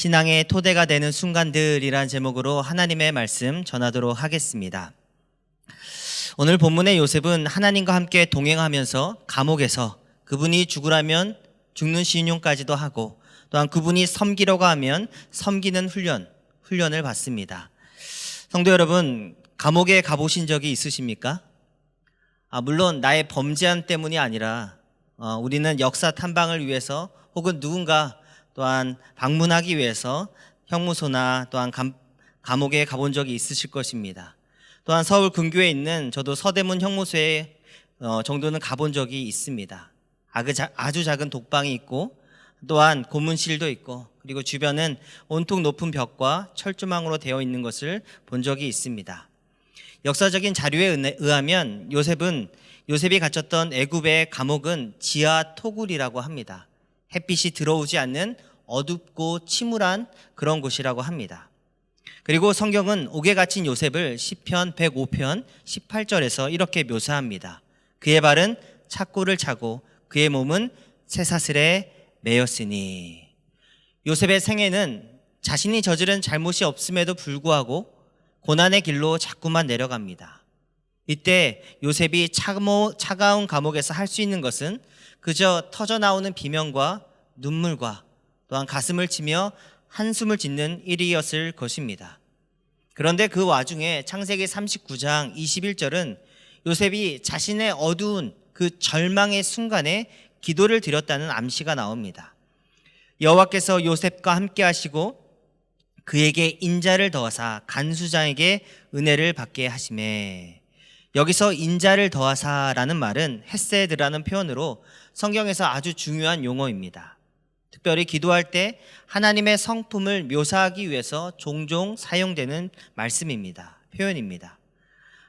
신앙의 토대가 되는 순간들이란 제목으로 하나님의 말씀 전하도록 하겠습니다. 오늘 본문의 요셉은 하나님과 함께 동행하면서 감옥에서 그분이 죽으라면 죽는 신용까지도 하고 또한 그분이 섬기려고 하면 섬기는 훈련, 훈련을 받습니다. 성도 여러분, 감옥에 가보신 적이 있으십니까? 아, 물론 나의 범죄함 때문이 아니라 어, 우리는 역사 탐방을 위해서 혹은 누군가 또한 방문하기 위해서 형무소나 또한 감, 감옥에 가본 적이 있으실 것입니다. 또한 서울 근교에 있는 저도 서대문 형무소에 어, 정도는 가본 적이 있습니다. 아주 작은 독방이 있고 또한 고문실도 있고 그리고 주변은 온통 높은 벽과 철조망으로 되어 있는 것을 본 적이 있습니다. 역사적인 자료에 의하면 요셉은 요셉이 갇혔던 애굽의 감옥은 지하 토굴이라고 합니다. 햇빛이 들어오지 않는 어둡고 침울한 그런 곳이라고 합니다. 그리고 성경은 옥에 갇힌 요셉을 시편 105편 18절에서 이렇게 묘사합니다. 그의 발은 착고를 차고 그의 몸은 쇠사슬에 매였으니 요셉의 생애는 자신이 저지른 잘못이 없음에도 불구하고 고난의 길로 자꾸만 내려갑니다. 이때 요셉이 차모, 차가운 감옥에서 할 수 있는 것은 그저 터져 나오는 비명과 눈물과 또한 가슴을 치며 한숨을 짓는 일이었을 것입니다. 그런데 그 와중에 창세기 39장 21절은 요셉이 자신의 어두운 그 절망의 순간에 기도를 드렸다는 암시가 나옵니다. 여호와께서 요셉과 함께 하시고 그에게 인자를 더하사 간수장에게 은혜를 받게 하심에 여기서 인자를 더하사라는 말은 헤세드라는 표현으로 성경에서 아주 중요한 용어입니다. 특별히 기도할 때 하나님의 성품을 묘사하기 위해서 종종 사용되는 말씀입니다. 표현입니다.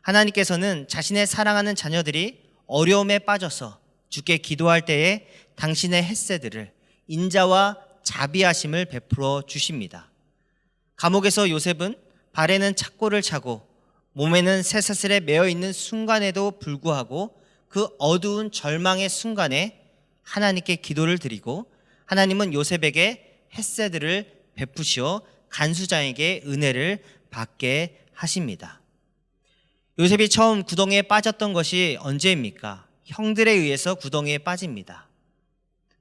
하나님께서는 자신의 사랑하는 자녀들이 어려움에 빠져서 주께 기도할 때에 당신의 햇새들을 인자와 자비하심을 베풀어 주십니다. 감옥에서 요셉은 발에는 착고를 차고 몸에는 쇠사슬에 매어 있는 순간에도 불구하고 그 어두운 절망의 순간에 하나님께 기도를 드리고 하나님은 요셉에게 햇새들을 베푸시어 간수장에게 은혜를 받게 하십니다. 요셉이 처음 구덩이에 빠졌던 것이 언제입니까? 형들에 의해서 구덩이에 빠집니다.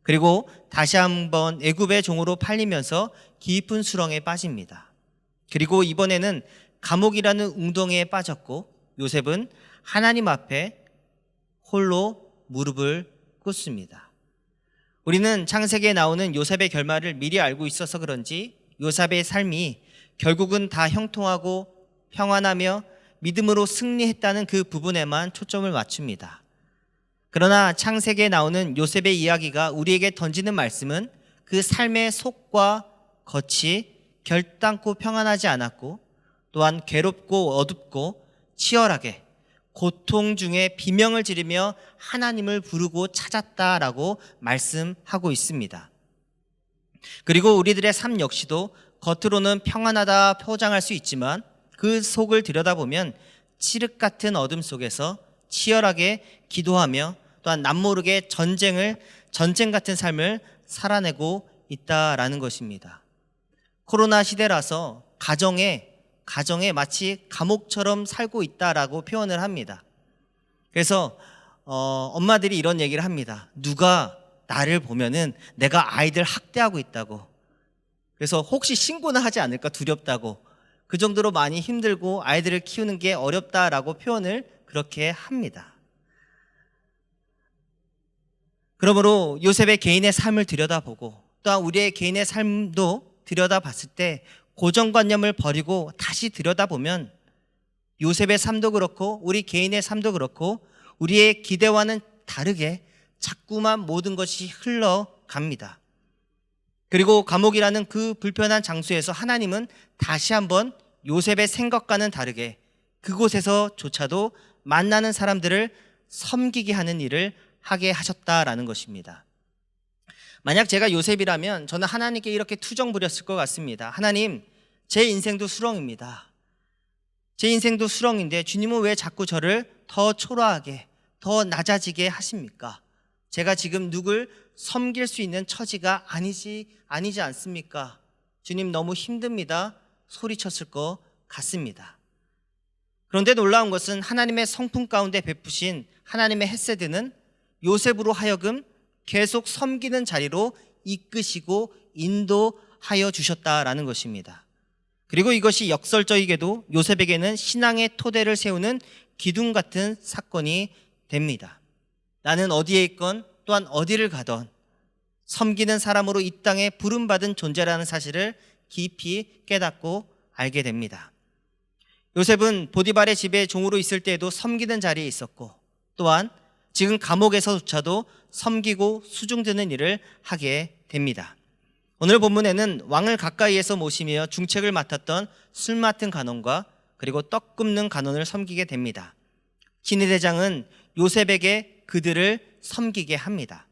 그리고 다시 한번 애굽의 종으로 팔리면서 깊은 수렁에 빠집니다. 그리고 이번에는 감옥이라는 웅덩이에 빠졌고 요셉은 하나님 앞에 홀로 무릎을 꿇습니다. 우리는 창세기에 나오는 요셉의 결말을 미리 알고 있어서 그런지 요셉의 삶이 결국은 다 형통하고 평안하며 믿음으로 승리했다는 그 부분에만 초점을 맞춥니다. 그러나 창세기에 나오는 요셉의 이야기가 우리에게 던지는 말씀은 그 삶의 속과 겉이 결단코 평안하지 않았고 또한 괴롭고 어둡고 치열하게 고통 중에 비명을 지르며 하나님을 부르고 찾았다라고 말씀하고 있습니다. 그리고 우리들의 삶 역시도 겉으로는 평안하다 포장할 수 있지만 그 속을 들여다보면 칠흑 같은 어둠 속에서 치열하게 기도하며 또한 남모르게 전쟁을 전쟁 같은 삶을 살아내고 있다라는 것입니다. 코로나 시대라서 가정에 가정에 마치 감옥처럼 살고 있다라고 표현을 합니다. 그래서 어, 엄마들이 이런 얘기를 합니다. 누가 나를 보면은 내가 아이들 학대하고 있다고. 그래서 혹시 신고는 하지 않을까 두렵다고. 그 정도로 많이 힘들고 아이들을 키우는 게 어렵다라고 표현을 그렇게 합니다. 그러므로 요셉의 개인의 삶을 들여다보고 또한 우리의 개인의 삶도 들여다봤을 때 고정관념을 버리고 다시 들여다보면 요셉의 삶도 그렇고 우리 개인의 삶도 그렇고 우리의 기대와는 다르게 자꾸만 모든 것이 흘러갑니다. 그리고 감옥이라는 그 불편한 장소에서 하나님은 다시 한번 요셉의 생각과는 다르게 그곳에서조차도 만나는 사람들을 섬기게 하는 일을 하게 하셨다라는 것입니다. 만약 제가 요셉이라면 저는 하나님께 이렇게 투정 부렸을 것 같습니다. 하나님, 제 인생도 수렁입니다. 제 인생도 수렁인데 주님은 왜 자꾸 저를 더 초라하게, 더 낮아지게 하십니까? 제가 지금 누굴 섬길 수 있는 처지가 아니지, 아니지 않습니까? 주님 너무 힘듭니다. 소리쳤을 것 같습니다. 그런데 놀라운 것은 하나님의 성품 가운데 베푸신 하나님의 햇세드는 요셉으로 하여금 계속 섬기는 자리로 이끄시고 인도하여 주셨다라는 것입니다. 그리고 이것이 역설적이게도 요셉에게는 신앙의 토대를 세우는 기둥 같은 사건이 됩니다. 나는 어디에 있건 또한 어디를 가던 섬기는 사람으로 이 땅에 부름받은 존재라는 사실을 깊이 깨닫고 알게 됩니다. 요셉은 보디발의 집에 종으로 있을 때에도 섬기는 자리에 있었고 또한 지금 감옥에서조차도 섬기고 수중드는 일을 하게 됩니다. 오늘 본문에는 왕을 가까이에서 모시며 중책을 맡았던 술 맡은 간원과 그리고 떡 굽는 간원을 섬기게 됩니다. 진위대장은 요셉에게 그들을 섬기게 합니다.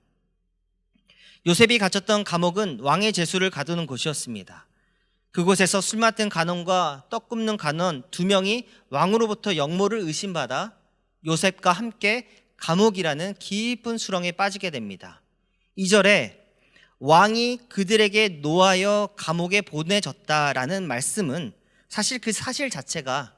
요셉이 갇혔던 감옥은 왕의 제수를 가두는 곳이었습니다. 그곳에서 술 맡은 간원과 떡 굽는 간원 두 명이 왕으로부터 역모를 의심받아 요셉과 함께 감옥이라는 깊은 수렁에 빠지게 됩니다. 2절에 왕이 그들에게 노하여 감옥에 보내졌다라는 말씀은 사실 그 사실 자체가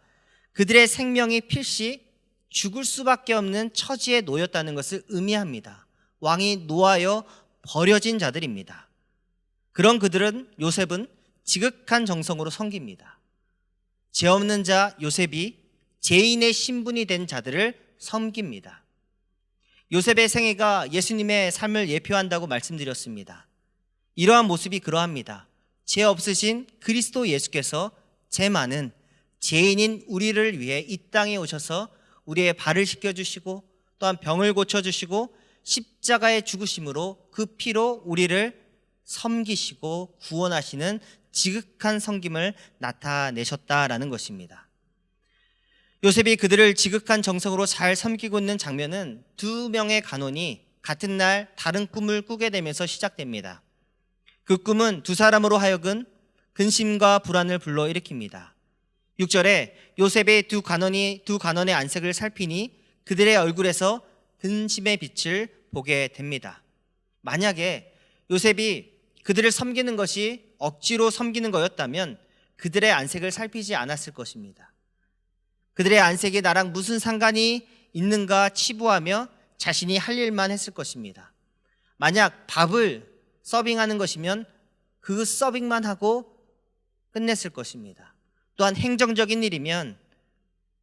그들의 생명이 필시 죽을 수밖에 없는 처지에 놓였다는 것을 의미합니다. 왕이 노하여 버려진 자들입니다. 그런 그들은 요셉은 지극한 정성으로 섬깁니다. 죄 없는 자 요셉이 죄인의 신분이 된 자들을 섬깁니다. 요셉의 생애가 예수님의 삶을 예표한다고 말씀드렸습니다. 이러한 모습이 그러합니다. 죄 없으신 그리스도 예수께서 죄 많은 죄인인 우리를 위해 이 땅에 오셔서 우리의 발을 씻겨주시고 또한 병을 고쳐주시고 십자가의 죽으심으로 그 피로 우리를 섬기시고 구원하시는 지극한 섬김을 나타내셨다라는 것입니다. 요셉이 그들을 지극한 정성으로 잘 섬기고 있는 장면은 두 명의 간원이 같은 날 다른 꿈을 꾸게 되면서 시작됩니다. 그 꿈은 두 사람으로 하여금 근심과 불안을 불러일으킵니다. 6절에 요셉의 두 간원이 두 간원의 안색을 살피니 그들의 얼굴에서 근심의 빛을 보게 됩니다. 만약에 요셉이 그들을 섬기는 것이 억지로 섬기는 거였다면 그들의 안색을 살피지 않았을 것입니다. 그들의 안색이 나랑 무슨 상관이 있는가 치부하며 자신이 할 일만 했을 것입니다. 만약 밥을 서빙하는 것이면 그 서빙만 하고 끝냈을 것입니다. 또한 행정적인 일이면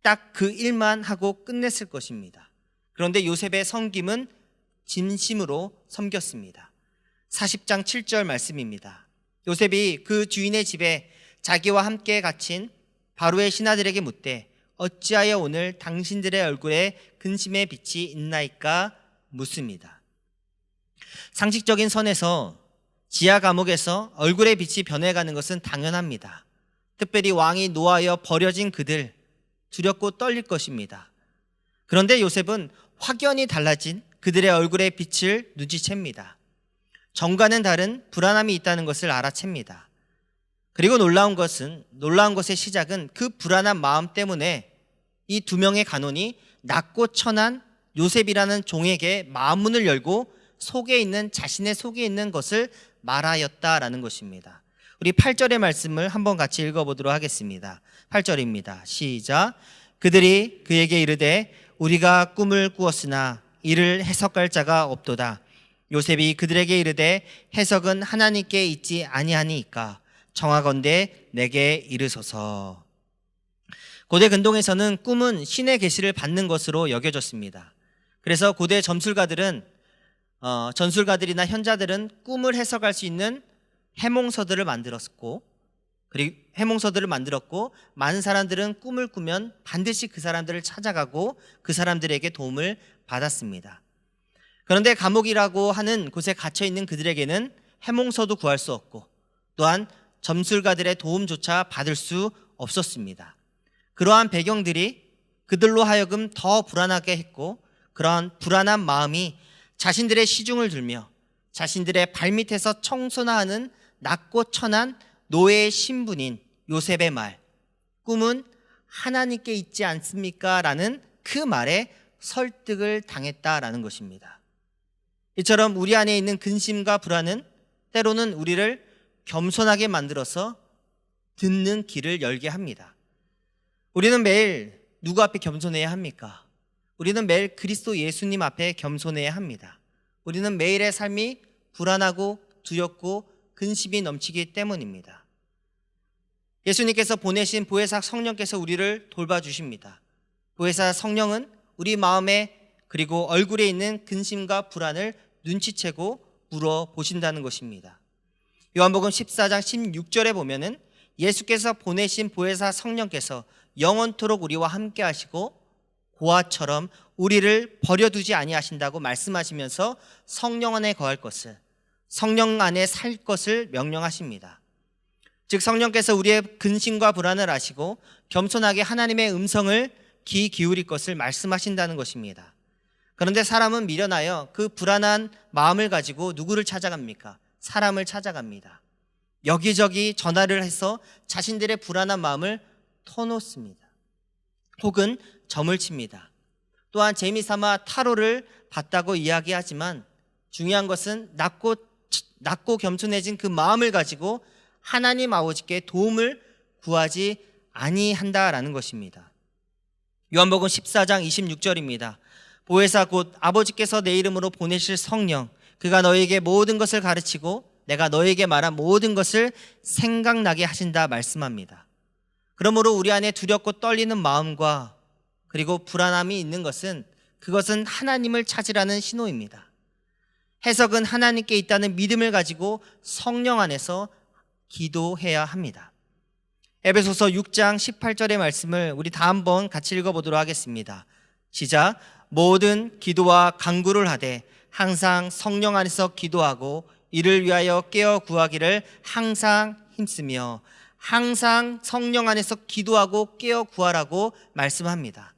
딱 그 일만 하고 끝냈을 것입니다. 그런데 요셉의 섬김은 진심으로 섬겼습니다. 40장 7절 말씀입니다. 요셉이 그 주인의 집에 자기와 함께 갇힌 바로의 신하들에게 묻되 어찌하여 오늘 당신들의 얼굴에 근심의 빛이 있나이까 묻습니다. 상식적인 선에서 지하 감옥에서 얼굴의 빛이 변해가는 것은 당연합니다. 특별히 왕이 노하여 버려진 그들 두렵고 떨릴 것입니다. 그런데 요셉은 확연히 달라진 그들의 얼굴의 빛을 눈치챕니다. 정과는 다른 불안함이 있다는 것을 알아챕니다. 그리고 놀라운 것은 놀라운 것의 시작은 그 불안한 마음 때문에 이 두 명의 간원이 낮고 천한 요셉이라는 종에게 마음문을 열고 속에 있는 자신의 속에 있는 것을 말하였다라는 것입니다. 우리 8절의 말씀을 한번 같이 읽어보도록 하겠습니다. 8절입니다. 시작. 그들이 그에게 이르되 우리가 꿈을 꾸었으나 이를 해석할 자가 없도다. 요셉이 그들에게 이르되 해석은 하나님께 있지 아니하니까 청하건대 내게 이르소서. 고대 근동에서는 꿈은 신의 계시를 받는 것으로 여겨졌습니다. 그래서 고대 점술가들은 어, 전술가들이나 현자들은 꿈을 해석할 수 있는 해몽서들을 만들었고 그리고 해몽서들을 만들었고 많은 사람들은 꿈을 꾸면 반드시 그 사람들을 찾아가고 그 사람들에게 도움을 받았습니다. 그런데 감옥이라고 하는 곳에 갇혀 있는 그들에게는 해몽서도 구할 수 없고 또한 점술가들의 도움조차 받을 수 없었습니다. 그러한 배경들이 그들로 하여금 더 불안하게 했고 그러한 불안한 마음이 자신들의 시중을 들며 자신들의 발밑에서 청소나 는 낮고 천한 노예의 신분인 요셉의 말 꿈은 하나님께 있지 않습니까? 라는 그 말에 설득을 당했다라는 것입니다. 이처럼 우리 안에 있는 근심과 불안은 때로는 우리를 겸손하게 만들어서 듣는 길을 열게 합니다. 우리는 매일 누구 앞에 겸손해야 합니까? 우리는 매일 그리스도 예수님 앞에 겸손해야 합니다. 우리는 매일의 삶이 불안하고 두렵고 근심이 넘치기 때문입니다. 예수님께서 보내신 보혜사 성령께서 우리를 돌봐주십니다. 보혜사 성령은 우리 마음에 그리고 얼굴에 있는 근심과 불안을 눈치채고 물어보신다는 것입니다. 요한복음 14장 16절에 보면은 예수께서 보내신 보혜사 성령께서 영원토록 우리와 함께 하시고 고아처럼 우리를 버려두지 아니하신다고 말씀하시면서 성령 안에 거할 것을 성령 안에 살 것을 명령하십니다. 즉 성령께서 우리의 근심과 불안을 아시고 겸손하게 하나님의 음성을 귀 기울일 것을 말씀하신다는 것입니다. 그런데 사람은 미련하여 그 불안한 마음을 가지고 누구를 찾아갑니까? 사람을 찾아갑니다. 여기저기 전화를 해서 자신들의 불안한 마음을 터놓습니다. 혹은 점을 칩니다. 또한 재미삼아 타로를 봤다고 이야기하지만 중요한 것은 낮고 낮고 겸손해진 그 마음을 가지고 하나님 아버지께 도움을 구하지 아니한다라는 것입니다. 요한복음 14장 26절입니다. 보혜사 곧 아버지께서 내 이름으로 보내실 성령 그가 너에게 모든 것을 가르치고 내가 너에게 말한 모든 것을 생각나게 하신다 말씀합니다. 그러므로 우리 안에 두렵고 떨리는 마음과 그리고 불안함이 있는 것은 그것은 하나님을 찾으라는 신호입니다. 해석은 하나님께 있다는 믿음을 가지고 성령 안에서 기도해야 합니다. 에베소서 6장 18절의 말씀을 우리 다 한번 같이 읽어보도록 하겠습니다. 시작. 모든 기도와 간구를 하되 항상 성령 안에서 기도하고 이를 위하여 깨어 구하기를 항상 힘쓰며 항상 성령 안에서 기도하고 깨어 구하라고 말씀합니다.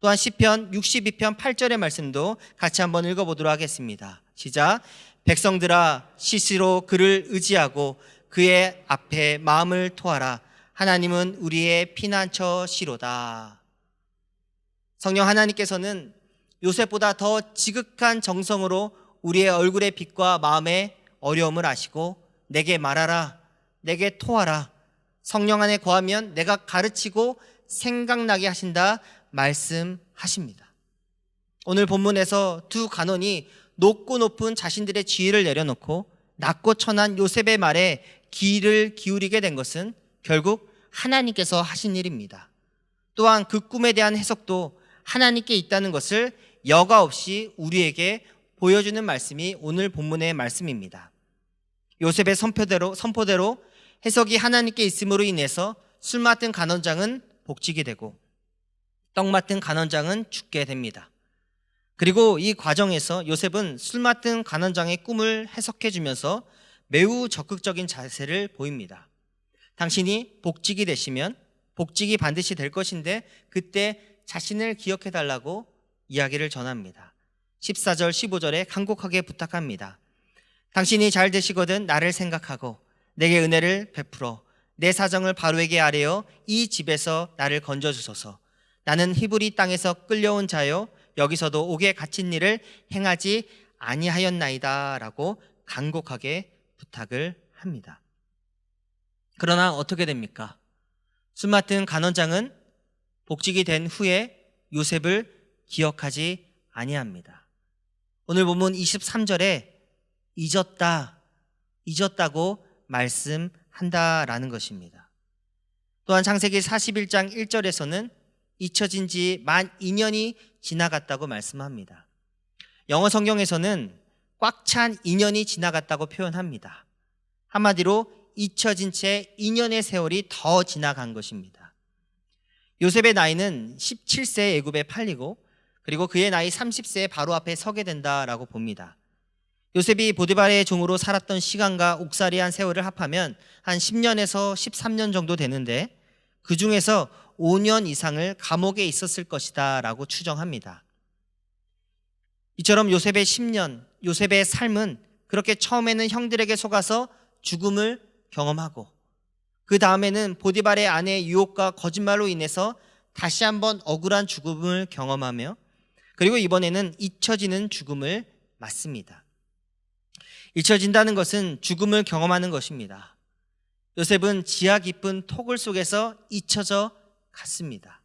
또한 시편 62편 8절의 말씀도 같이 한번 읽어 보도록 하겠습니다. 시작. 백성들아 시시로 그를 의지하고 그의 앞에 마음을 토하라. 하나님은 우리의 피난처 시로다. 성령 하나님께서는 요셉보다 더 지극한 정성으로 우리의 얼굴의 빛과 마음의 어려움을 아시고 내게 말하라. 내게 토하라. 성령 안에 거하면 내가 가르치고 생각나게 하신다 말씀하십니다. 오늘 본문에서 두 간원이 높고 높은 자신들의 지위를 내려놓고 낮고 천한 요셉의 말에 귀를 기울이게 된 것은 결국 하나님께서 하신 일입니다. 또한 그 꿈에 대한 해석도 하나님께 있다는 것을 여과 없이 우리에게 보여주는 말씀이 오늘 본문의 말씀입니다. 요셉의 선포대로, 선포대로 해석이 하나님께 있음으로 인해서 술 맡은 간원장은 복직이 되고 떡 맡은 간원장은 죽게 됩니다. 그리고 이 과정에서 요셉은 술 맡은 간원장의 꿈을 해석해 주면서 매우 적극적인 자세를 보입니다. 당신이 복직이 되시면 복직이 반드시 될 것인데 그때 자신을 기억해 달라고 이야기를 전합니다. 14절 15절에 간곡하게 부탁합니다. 당신이 잘 되시거든 나를 생각하고 내게 은혜를 베풀어 내 사정을 바로에게 아뢰어 이 집에서 나를 건져 주소서. 나는 히브리 땅에서 끌려온 자요 여기서도 옥에 갇힌 일을 행하지 아니하였나이다라고 간곡하게 부탁을 합니다. 그러나 어떻게 됩니까? 술 맡은 간원장은 복직이 된 후에 요셉을 기억하지 아니합니다. 오늘 본문 23절에 잊었다, 잊었다고 말씀한다라는 것입니다. 또한 창세기 41장 1절에서는 잊혀진 지 만 2년이 지나갔다고 말씀합니다. 영어 성경에서는 꽉 찬 2년이 지나갔다고 표현합니다. 한마디로 잊혀진 채 2년의 세월이 더 지나간 것입니다. 요셉의 나이는 17세에 애굽에 팔리고 그리고 그의 나이 30세에 바로 앞에 서게 된다라고 봅니다. 요셉이 보디발의 종으로 살았던 시간과 옥살이한 세월을 합하면 한 10년에서 13년 정도 되는데 그 중에서 5년 이상을 감옥에 있었을 것이다 라고 추정합니다. 이처럼 요셉의 10년, 요셉의 삶은 그렇게 처음에는 형들에게 속아서 죽음을 경험하고 그 다음에는 보디발의 아내의 유혹과 거짓말로 인해서 다시 한번 억울한 죽음을 경험하며 그리고 이번에는 잊혀지는 죽음을 맞습니다. 잊혀진다는 것은 죽음을 경험하는 것입니다. 요셉은 지하 깊은 토굴 속에서 잊혀져 갔습니다.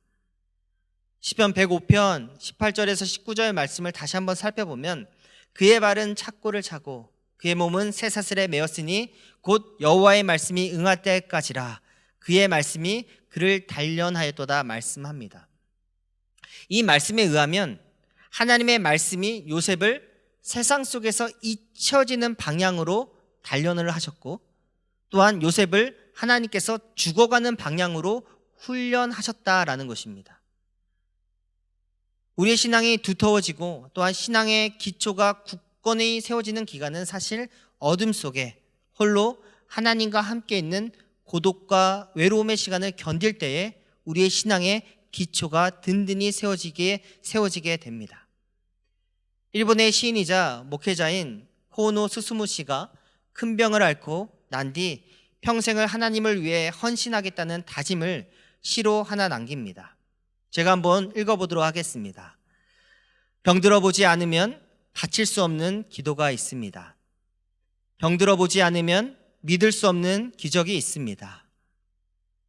시편 105편 18절에서 19절 말씀을 다시 한번 살펴보면 그의 발은 착고를 차고 그의 몸은 쇠사슬에 매었으니 곧 여호와의 말씀이 응할 때까지라 그의 말씀이 그를 단련하였도다 말씀합니다. 이 말씀에 의하면 하나님의 말씀이 요셉을 세상 속에서 잊혀지는 방향으로 단련을 하셨고 또한 요셉을 하나님께서 죽어가는 방향으로 훈련하셨다라는 것입니다. 우리의 신앙이 두터워지고 또한 신앙의 기초가 굳건히 세워지는 기간은 사실 어둠 속에 홀로 하나님과 함께 있는 고독과 외로움의 시간을 견딜 때에 우리의 신앙의 기초가 든든히 세워지게 세워지게 됩니다. 일본의 시인이자 목회자인 호노 스스무 씨가 큰 병을 앓고 난 뒤 평생을 하나님을 위해 헌신하겠다는 다짐을 시로 하나 남깁니다. 제가 한번 읽어보도록 하겠습니다. 병들어 보지 않으면 바칠 수 없는 기도가 있습니다. 병들어 보지 않으면 믿을 수 없는 기적이 있습니다.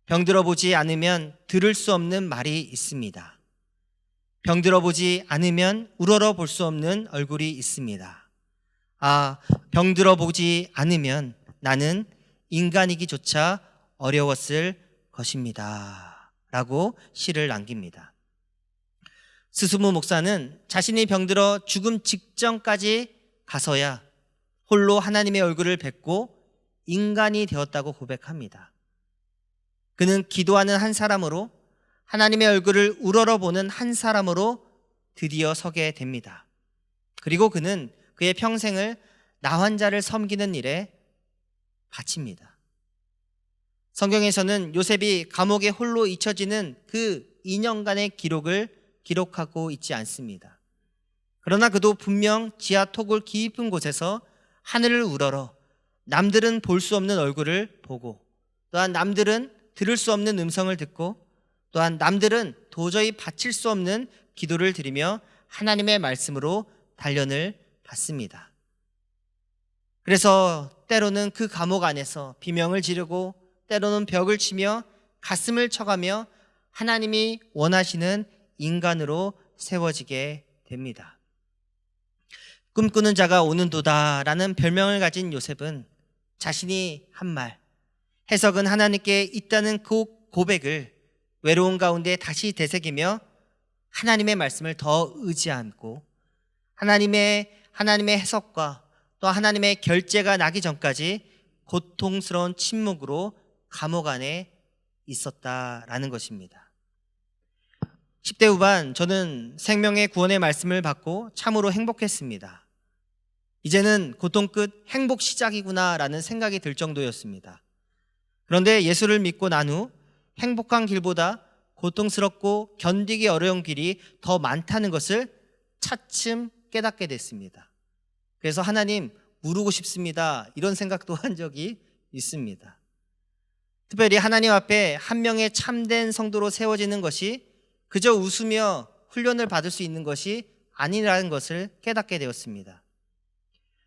병들어 보지 않으면 들을 수 없는 말이 있습니다. 병들어 보지 않으면 우러러 볼 수 없는 얼굴이 있습니다. 아, 병들어 보지 않으면 나는 인간이기조차 어려웠을 것입니다. 라고 시를 남깁니다. 스스무 목사는 자신이 병들어 죽음 직전까지 가서야 홀로 하나님의 얼굴을 뵙고 인간이 되었다고 고백합니다. 그는 기도하는 한 사람으로 하나님의 얼굴을 우러러보는 한 사람으로 드디어 서게 됩니다. 그리고 그는 그의 평생을 나 환자를 섬기는 일에 바칩니다. 성경에서는 요셉이 감옥에 홀로 잊혀지는 그 2년간의 기록을 기록하고 있지 않습니다. 그러나 그도 분명 지하 톡을 깊은 곳에서 하늘을 우러러 남들은 볼 수 없는 얼굴을 보고 또한 남들은 들을 수 없는 음성을 듣고 또한 남들은 도저히 바칠 수 없는 기도를 드리며 하나님의 말씀으로 단련을 받습니다. 그래서 때로는 그 감옥 안에서 비명을 지르고 때로는 벽을 치며 가슴을 쳐가며 하나님이 원하시는 인간으로 세워지게 됩니다. 꿈꾸는 자가 오는도다 라는 별명을 가진 요셉은 자신이 한 말, 해석은 하나님께 있다는 그 고백을 외로운 가운데 다시 되새기며 하나님의 말씀을 더 의지하고 하나님의 하나님의 해석과 또 하나님의 결제가 나기 전까지 고통스러운 침묵으로 감옥 안에 있었다라는 것입니다. 10대 후반 저는 생명의 구원의 말씀을 받고 참으로 행복했습니다. 이제는 고통 끝 행복 시작이구나라는 생각이 들 정도였습니다. 그런데 예수를 믿고 난 후 행복한 길보다 고통스럽고 견디기 어려운 길이 더 많다는 것을 차츰 깨닫게 됐습니다. 그래서 하나님 물르고 싶습니다. 이런 생각도 한 적이 있습니다. 특별히 하나님 앞에 한 명의 참된 성도로 세워지는 것이 그저 웃으며 훈련을 받을 수 있는 것이 아니라는 것을 깨닫게 되었습니다.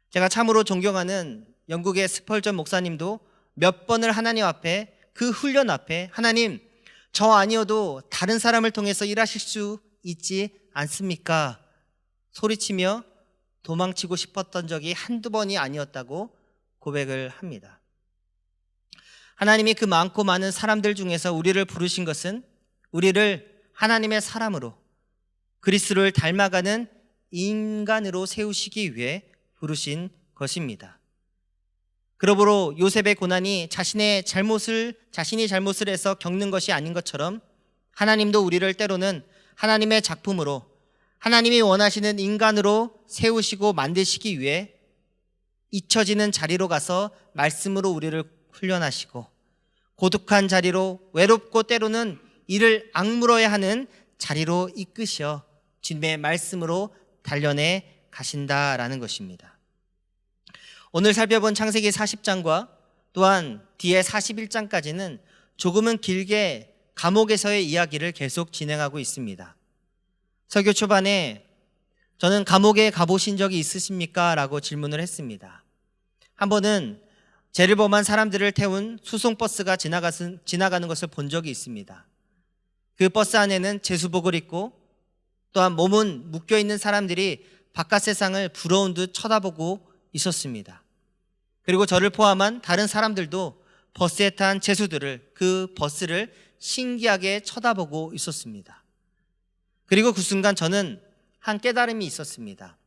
제가 참으로 존경하는 영국의 스펄전 목사님도 몇 번을 하나님 앞에 그 훈련 앞에 하나님 저 아니어도 다른 사람을 통해서 일하실 수 있지 않습니까? 소리치며 도망치고 싶었던 적이 한두 번이 아니었다고 고백을 합니다. 하나님이 그 많고 많은 사람들 중에서 우리를 부르신 것은 우리를 하나님의 사람으로 그리스도를 닮아가는 인간으로 세우시기 위해 부르신 것입니다. 그러므로 요셉의 고난이 자신의 잘못을 자신이 잘못을 해서 겪는 것이 아닌 것처럼 하나님도 우리를 때로는 하나님의 작품으로 하나님이 원하시는 인간으로 세우시고 만드시기 위해 잊혀지는 자리로 가서 말씀으로 우리를 훈련하시고 고독한 자리로 외롭고 때로는 이를 악물어야 하는 자리로 이끄셔 주님의 말씀으로 단련해 가신다라는 것입니다. 오늘 살펴본 창세기 40장과 또한 뒤에 41장까지는 조금은 길게 감옥에서의 이야기를 계속 진행하고 있습니다. 설교 초반에 저는 감옥에 가보신 적이 있으십니까? 라고 질문을 했습니다. 한 번은 죄를 범한 사람들을 태운 수송버스가 지나가는, 것을 본 적이 있습니다. 그 버스 안에는 제수복을 입고 또한 몸은 묶여 있는 사람들이 바깥 세상을 부러운 듯 쳐다보고 있었습니다. 그리고 저를 포함한 다른 사람들도 버스에 탄 제수들을 그 버스를 신기하게 쳐다보고 있었습니다. 그리고 그 순간 저는 한 깨달음이 있었습니다.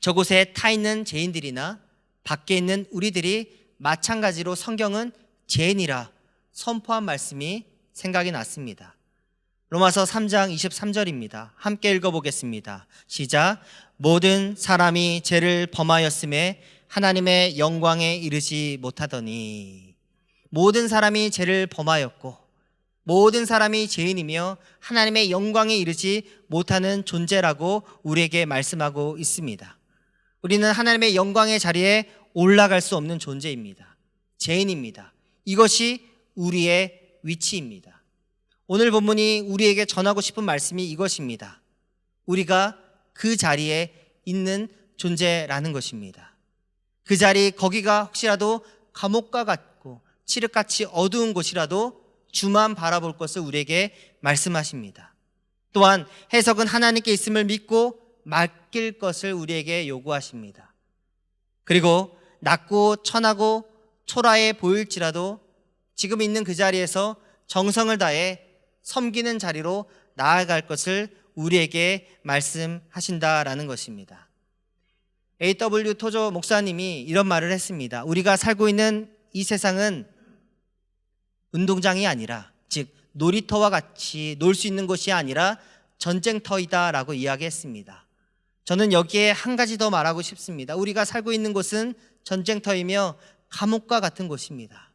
저곳에 타 있는 죄인들이나 밖에 있는 우리들이 마찬가지로 성경은 죄인이라 선포한 말씀이 생각이 났습니다. 로마서 3장 23절입니다. 함께 읽어보겠습니다. 시작. 모든 사람이 죄를 범하였음에 하나님의 영광에 이르지 못하더니 모든 사람이 죄를 범하였고 모든 사람이 죄인이며 하나님의 영광에 이르지 못하는 존재라고 우리에게 말씀하고 있습니다. 우리는 하나님의 영광의 자리에 올라갈 수 없는 존재입니다. 죄인입니다. 이것이 우리의 위치입니다. 오늘 본문이 우리에게 전하고 싶은 말씀이 이것입니다. 우리가 그 자리에 있는 존재라는 것입니다. 그 자리, 거기가 혹시라도 감옥과 같고 칠흑같이 어두운 곳이라도 주만 바라볼 것을 우리에게 말씀하십니다. 또한 해석은 하나님께 있음을 믿고 맡길 것을 우리에게 요구하십니다. 그리고 낮고 천하고 초라해 보일지라도 지금 있는 그 자리에서 정성을 다해 섬기는 자리로 나아갈 것을 우리에게 말씀하신다라는 것입니다. A.W. 토조 목사님이 이런 말을 했습니다. 우리가 살고 있는 이 세상은 운동장이 아니라, 즉, 놀이터와 같이 놀 수 있는 곳이 아니라 전쟁터이다 라고 이야기했습니다. 저는 여기에 한 가지 더 말하고 싶습니다. 우리가 살고 있는 곳은 전쟁터이며 감옥과 같은 곳입니다.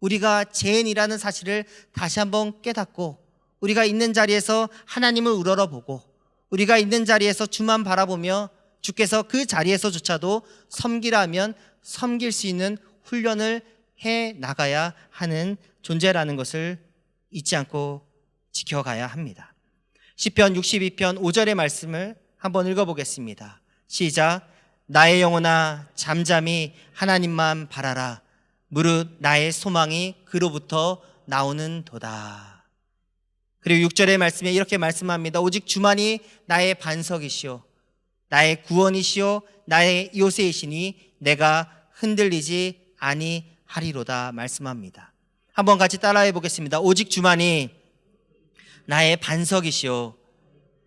우리가 죄인이라는 사실을 다시 한번 깨닫고 우리가 있는 자리에서 하나님을 우러러보고 우리가 있는 자리에서 주만 바라보며 주께서 그 자리에서조차도 섬기라면 섬길 수 있는 훈련을 해 나가야 하는 존재라는 것을 잊지 않고 지켜가야 합니다. 시편 62편 5절의 말씀을 한번 읽어보겠습니다. 시작. 나의 영혼아 잠잠히 하나님만 바라라. 무릇 나의 소망이 그로부터 나오는 도다. 그리고 6절의 말씀에 이렇게 말씀합니다. 오직 주만이 나의 반석이시오. 나의 구원이시오. 나의 요새이시니 내가 흔들리지 아니하리로다 말씀합니다. 한번 같이 따라해 보겠습니다. 오직 주만이 나의 반석이시오.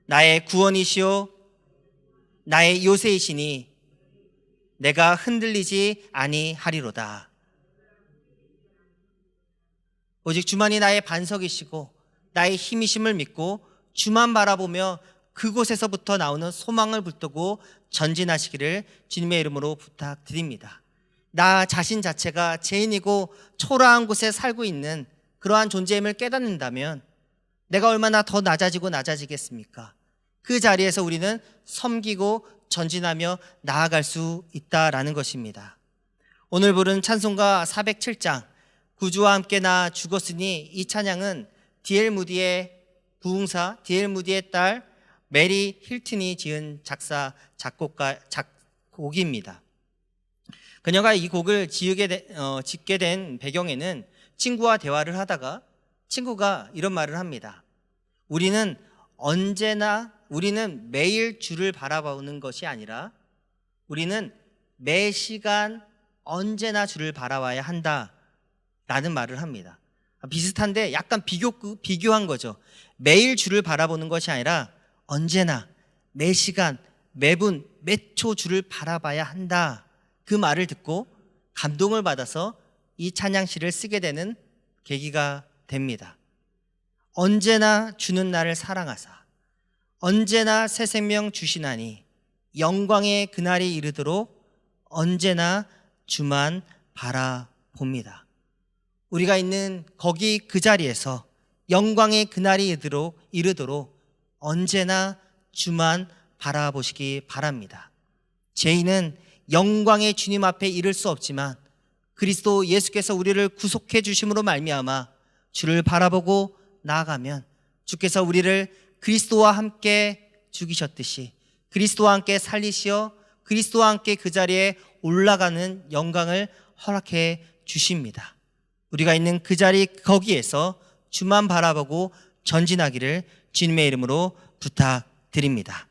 나의 구원이시오. 나의 요새이시니 내가 흔들리지 아니하리로다. 오직 주만이 나의 반석이시고 나의 힘이심을 믿고 주만 바라보며 그곳에서부터 나오는 소망을 붙들고 전진하시기를 주님의 이름으로 부탁드립니다. 나 자신 자체가 죄인이고 초라한 곳에 살고 있는 그러한 존재임을 깨닫는다면 내가 얼마나 더 낮아지고 낮아지겠습니까? 그 자리에서 우리는 섬기고 전진하며 나아갈 수 있다라는 것입니다. 오늘 부른 찬송가 407장 구주와 함께 나 죽었으니 이 찬양은 디엘 무디의 부흥사 디엘 무디의 딸 메리 힐튼이 지은 작사 작곡가 작곡입니다. 그녀가 이 곡을 지으게 되, 어, 짓게 된 배경에는 친구와 대화를 하다가 친구가 이런 말을 합니다. 우리는 언제나 우리는 매일 주를 바라보는 것이 아니라 우리는 매 시간 언제나 주를 바라봐야 한다. 라는 말을 합니다. 비슷한데 약간 비교, 비교한 거죠. 매일 주를 바라보는 것이 아니라 언제나 매 시간, 매분, 매 초 주를 바라봐야 한다. 그 말을 듣고 감동을 받아서 이 찬양시를 쓰게 되는 계기가 됩니다. 언제나 주는 나를 사랑하사 언제나 새 생명 주시나니 영광의 그날이 이르도록 언제나 주만 바라봅니다. 우리가 있는 거기 그 자리에서 영광의 그날이 이르도록, 이르도록 언제나 주만 바라보시기 바랍니다. 죄인은 영광의 주님 앞에 이를 수 없지만 그리스도 예수께서 우리를 구속해 주심으로 말미암아 주를 바라보고 나아가면 주께서 우리를 그리스도와 함께 죽이셨듯이 그리스도와 함께 살리시어 그리스도와 함께 그 자리에 올라가는 영광을 허락해 주십니다. 우리가 있는 그 자리 거기에서 주만 바라보고 전진하기를 주님의 이름으로 부탁드립니다.